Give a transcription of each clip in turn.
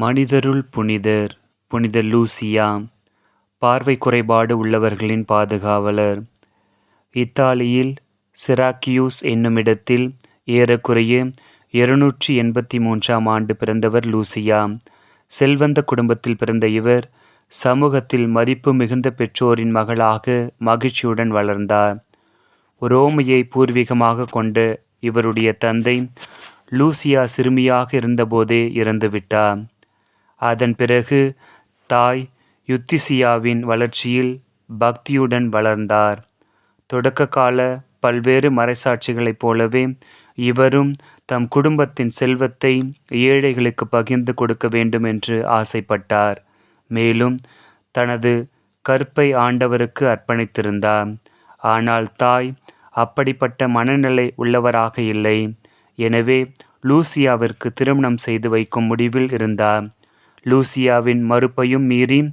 மனிதருள் புனிதர் புனித லூசியா பார்வை குறைபாடு உள்ளவர்களின் பாதுகாவலர். இத்தாலியில் சிராக்கியூஸ் என்னுமிடத்தில் ஏறக்குறைய இருநூற்றி எண்பத்தி மூன்றாம் ஆண்டு பிறந்தவர் லூசியா. செல்வந்த குடும்பத்தில் பிறந்த இவர் சமூகத்தில் மதிப்பு மிகுந்த பெற்றோரின் மகளாக மகிழ்ச்சியுடன் வளர்ந்தார். ரோமையை பூர்வீகமாக கொண்ட இவருடைய தந்தை லூசியா சிறுமியாக இருந்தபோதே இறந்துவிட்டார். அதன் பிறகு தாய் யுத்திசியாவின் வளர்ச்சியில் பக்தியுடன் வளர்ந்தார். தொடக்க கால பல்வேறு மறைசாட்சிகளைப் போலவே இவரும் தம் குடும்பத்தின் செல்வத்தை ஏழைகளுக்கு பகிர்ந்து கொடுக்க வேண்டும் என்று ஆசைப்பட்டார். மேலும் தனது கற்பை ஆண்டவருக்கு அர்ப்பணித்திருந்தார். ஆனால் தாய் அப்படிப்பட்ட மனநிலை உள்ளவராக இல்லை. எனவே லூசியாவிற்கு திருமணம் செய்து வைக்கும் முடிவில் இருந்தார். லூசியாவின் மறுப்பையும் மீறி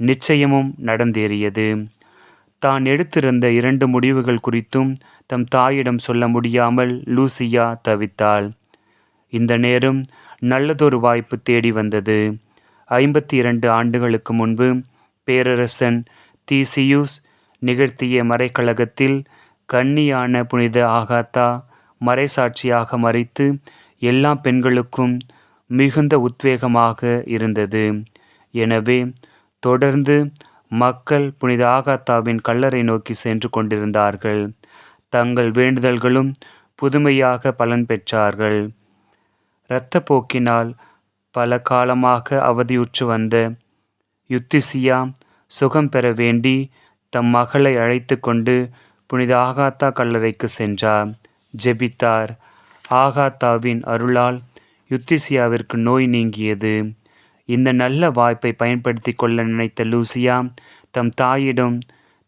நிச்சயமும் நடந்தேறியது. தான் எடுத்திருந்த இரண்டு முடிவுகள் குறித்தும் தம் தாயிடம் சொல்ல முடியாமல் லூசியா தவித்தாள். இந்த நேரம் நல்லதொரு வாய்ப்பு தேடி வந்தது. ஐம்பத்தி இரண்டு ஆண்டுகளுக்கு முன்பு பேரரசன் தீசியூஸ் நிகழ்த்திய மறைக்கழகத்தில் கன்னியான புனித ஆகாத்தா மறைசாட்சியாக மறைத்து எல்லா பெண்களுக்கும் மிகுந்த உத்வேகமாக இருந்தது. எனவே தொடர்ந்து மக்கள் புனித ஆகாத்தாவின் கல்லறை நோக்கி சென்று கொண்டிருந்தார்கள். தங்கள் வேண்டுதல்களும் புதுமையாக பலன் பெற்றார்கள். இரத்தப்போக்கினால் பல காலமாக அவதியுற்று வந்த யுத்திசியா சுகம் பெற வேண்டி தம் மகளை அழைத்து கொண்டு புனித ஆகாத்தா கல்லறைக்கு சென்றார். ஜெபித்தார். ஆகாத்தாவின் அருளால் யுத்திசியாவிற்கு நோய் நீங்கியது. இந்த நல்ல வாய்ப்பை பயன்படுத்தி கொள்ள நினைத்த லூசியா தம் தாயிடம்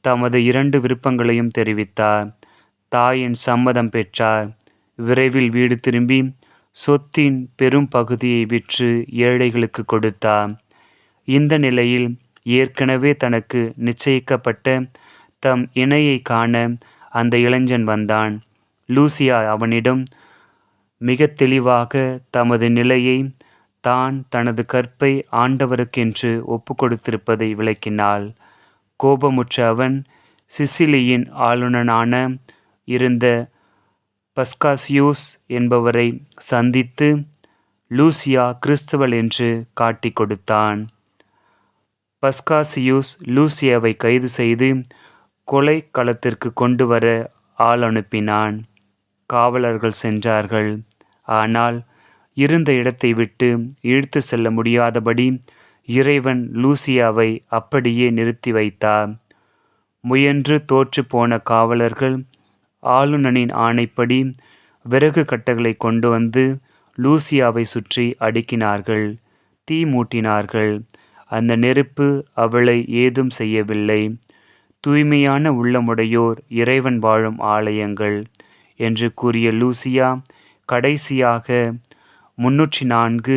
தமது இரண்டு விருப்பங்களையும் தெரிவித்தார். தாயின் சம்மதம் பெற்றார். விரைவில் வீடு திரும்பி சொத்தின் பெரும் பகுதியை விற்று ஏழைகளுக்கு கொடுத்தார். இந்த நிலையில் ஏற்கனவே தனக்கு நிச்சயிக்கப்பட்ட தம் இணையை காண அந்த இளைஞன் வந்தான். லூசியா அவனிடம் மிக தெளிவாக தமது நிலையை தான் தனது கற்பை ஆண்டவருக்கென்று ஒப்பு கொடுத்திருப்பதை விளக்கினாள். கோபமுற்ற அவன் சிசிலியின் ஆளுநனான இருந்த பஸ்காசியூஸ் என்பவரை சந்தித்து லூசியா கிறிஸ்தவள் என்று காட்டிக் கொடுத்தான். பஸ்காசியூஸ் லூசியாவை கைது செய்து கொலை களத்திற்கு கொண்டு வர ஆள் அனுப்பினான். காவலர்கள் சென்றார்கள். ஆனால் இருந்த இடத்தை விட்டு இழுத்து செல்ல முடியாதபடி இறைவன் லூசியாவை அப்படியே நிறுத்தி வைத்தார். முயன்று தோற்று போன காவலர்கள் ஆளுநனின் ஆணைப்படி விறகு கட்டைகளை கொண்டு வந்து லூசியாவை சுற்றி அடுக்கினார்கள் தீ மூட்டினார்கள். அந்த நெருப்பு அவளை ஏதும் செய்யவில்லை. தூய்மையான உள்ளமுடையோர் இறைவன் வாழும் ஆலயங்கள் என்று கூறிய லூசியா கடைசியாக முன்னூற்றி நான்கு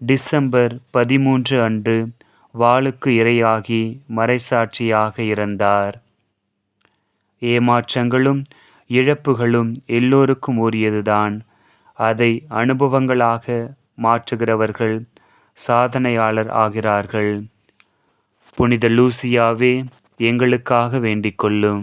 டிசம்பர் பதிமூன்று அன்று வாளுக்கு இரையாகி மறைசாட்சியாக இருந்தார் ஏமாற்றங்களும் இழப்புகளும் எல்லோருக்கும் உரியதுதான் அதை அனுபவங்களாக மாற்றுகிறவர்கள் சாதனையாளர் ஆகிறார்கள். புனித லூசியாவே எங்களுக்காக வேண்டிக் கொள்ளும்.